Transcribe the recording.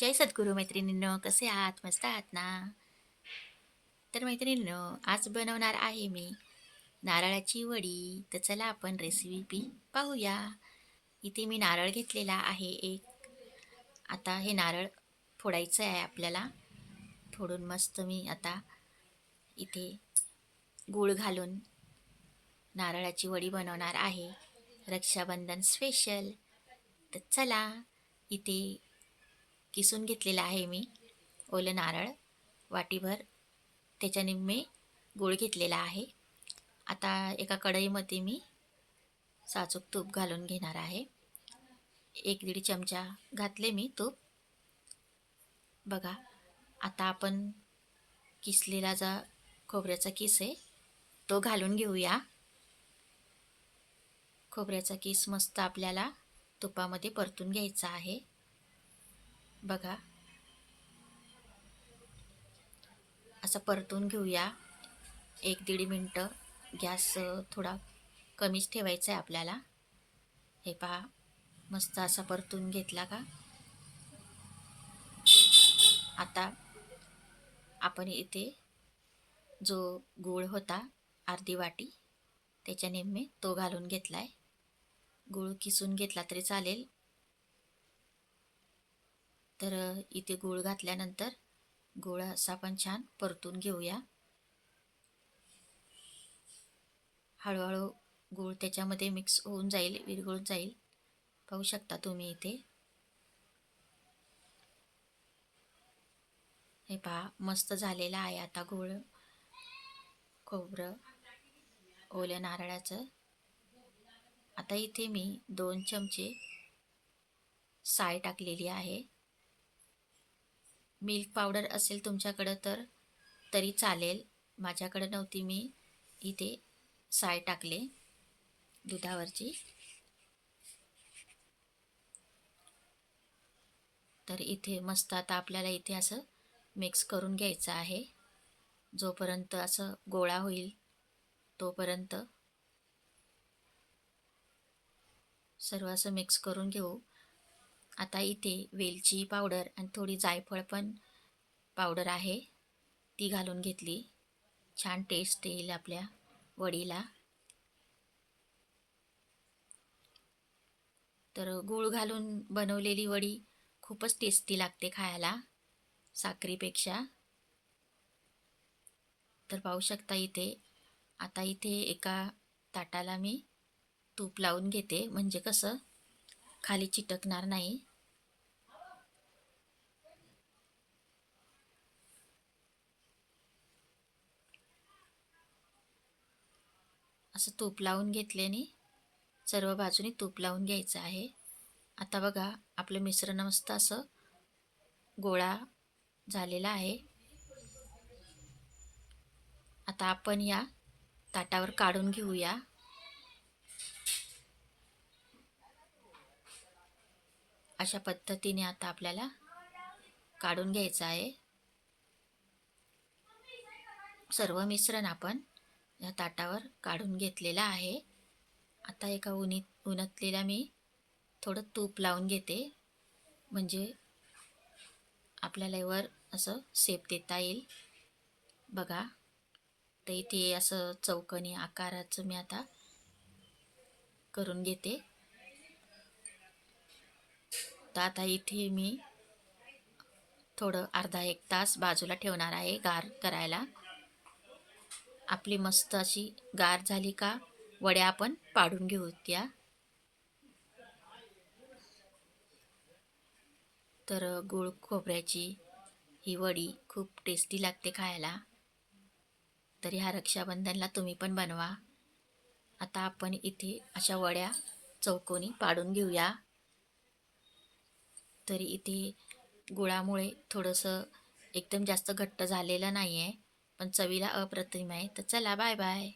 जय सद्गुरू मैत्रिणींनो कसे आहात? मस्त आहात ना? तर मैत्रिणींनो आज बनवणार आहे मी नारळाची वडी. तर चला आपण रेसिपी पाहूया. इथे मी नारळ घेतलेला आहे एक. आता हे नारळ फोडायचं आहे आपल्याला. फोडून मस्त मी आता इथे गूळ घालून नारळाची वडी बनवणार आहे. रक्षाबंधन स्पेशल तर चला इथे किसून घेतलेला आहे मी. ओलं नारळ वाटीभर त्याच्या निम्मे गूळ घेतलेला आहे. आता एका कढईमध्ये मी साचूक तूप घालून घेणार आहे. एक दीड चमचा घातले मी तूप. बघा आता आपण किसलेला जा खोबऱ्याचा किस आहे तो घालून घेऊया. खोबऱ्याचा किस मस्त आपल्याला तुपामध्ये परतून घ्यायचा आहे. बघा. असं परतून घेऊया. एक दीड मिनटं गॅस थोडा कमीच ठेवायचा आहे आपल्याला. हे पहा मस्त असा परतून घेतला का? आता आपण इथे जो गूळ होता अर्धी वाटी त्याच्या नेहमी तो घालून घेतला आहे गूळ किसून घेतला तरी चालेल. तर इथे गूळ घातल्यानंतर गूळ असा आपण छान परतून घेऊया. हळूहळू गूळ त्याच्यामध्ये मिक्स होऊन जाईल विरघळून जाईल. पाहू शकता तुम्ही इथे. हे पहा मस्त झालेला आहे आता गूळ. खोबरं ओल्या नारळाचं. आता इथे मी दोन चमचे साय टाकलेली आहे. मिल्क पावडर असेल तुमच्याकडं तर तरी चालेल. माझ्याकडं नव्हती मी इथे साय टाकले दुधावरची. तर इथे मस्त आता आपल्याला इथे असं मिक्स करून घ्यायचं आहे. जोपर्यंत असं गोळा होईल तोपर्यंत सर्व असं मिक्स करून घेऊ. आता इथे वेलची पावडर आणि थोडी जायफळ पण पावडर आहे. ती घालून घेतली. छान टेस्ट येईल आपल्या वडीला. तर गूळ घालून बनवलेली वडी खूपच टेस्टी लागते खायला साखरीपेक्षा. तर पाहू शकता इथे आता इथे एका ताटाला मी तूप लावून घेते. म्हणजे कसं खाली चिटकणार नाही. असं तूप लावून घेतल्याने सर्व बाजूने तूप लावून घ्यायचं आहे. आता बघा आपलं मिश्रण मस्त असं गोळा झालेला आहे. आता आपण या ताटावर काढून घेऊया. अशा पद्धतीने आता आपल्याला काढून घ्यायचं आहे. सर्व मिश्रण आपण या ताटावर काढून घेतलेला आहे. आता एका उन्हीत उन्हातलेला मी थोडं तूप लावून घेते. म्हणजे आपल्याला वर असं सेप देता येईल. बघा. तर इथे असं चौकनी आकाराचं मी आता करून घेते. तर आता इथे मी थोडं अर्धा एक तास बाजूला ठेवणार आहे गार करायला. आपली मस्त अशी गार झाली का वड्या आपण पाडून घेऊ त्या तर गुळ खोबऱ्याची ही वडी खूप टेस्टी लागते खायला. तरी ह्या रक्षाबंधनला तुम्ही पण बनवा. आता आपण इथे अशा वड्या चौकोनी पाडून घेऊया. तरी इथे गुळामुळे थोडंसं एकदम जास्त घट्ट झालेलं नाही आहे पण चवीला अप्रतिम आहे. तर चला बाय बाय